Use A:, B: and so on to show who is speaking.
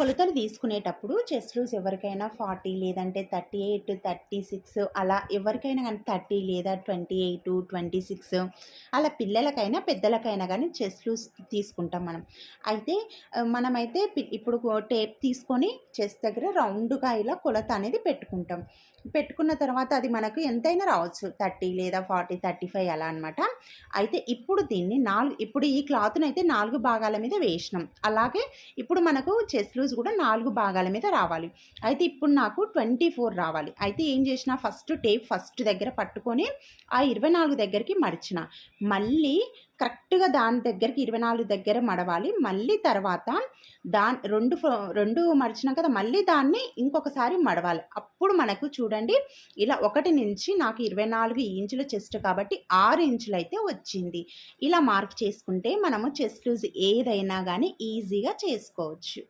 A: కొలతలు తీసుకునేటప్పుడు chest loose ఎవరికైనా ఫార్టీ లేదంటే థర్టీ ఎయిట్ థర్టీ సిక్స్ అలా ఎవరికైనా కానీ థర్టీ లేదా ట్వంటీ ఎయిట్ ట్వంటీ సిక్స్ అలా పిల్లలకైనా పెద్దలకైనా కానీ చెస్ట్ లూజ్ తీసుకుంటాం మనం. అయితే మనమైతే ఇప్పుడు టేప్ తీసుకొని చెస్ట్ దగ్గర రౌండ్గా ఇలా కొలత అనేది పెట్టుకుంటాం. పెట్టుకున్న తర్వాత అది మనకు ఎంతైనా రావచ్చు. థర్టీ లేదా ఫార్టీ థర్టీ ఫైవ్ అలా అనమాట అయితే ఇప్పుడు దీన్ని నాలుగు ఇప్పుడు ఈ క్లాత్ని అయితే నాలుగు భాగాల మీద వేసినాం. అలాగే ఇప్పుడు మనకు చెస్ట్ లూజ్ కూడా నాలుగు భాగాల మీద రావాలి. అయితే ఇప్పుడు నాకు ట్వంటీ ఫోర్ రావాలి. అయితే ఏం చేసిన ఫస్ట్ టేప్ ఫస్ట్ దగ్గర పట్టుకొని ఆ ఇరవై నాలుగు దగ్గరికి మడిచిన మళ్ళీ కరెక్ట్గా దాని దగ్గరికి ఇరవై నాలుగు దగ్గర మడవాలి. మళ్ళీ తర్వాత దాని రెండు రెండు మడిచినాం కదా మళ్ళీ దాన్ని ఇంకొకసారి మడవాలి. అప్పుడు మనకు చూడండి ఇలా ఒకటి నుంచి నాకు ఇరవై నాలుగు ఇంచుల చెస్ట్ కాబట్టి ఆరు ఇంచులు అయితే వచ్చింది. ఇలా మార్క్ చేసుకుంటే మనము చెస్ట్ లూజ్ ఏదైనా కానీ ఈజీగా చేసుకోవచ్చు.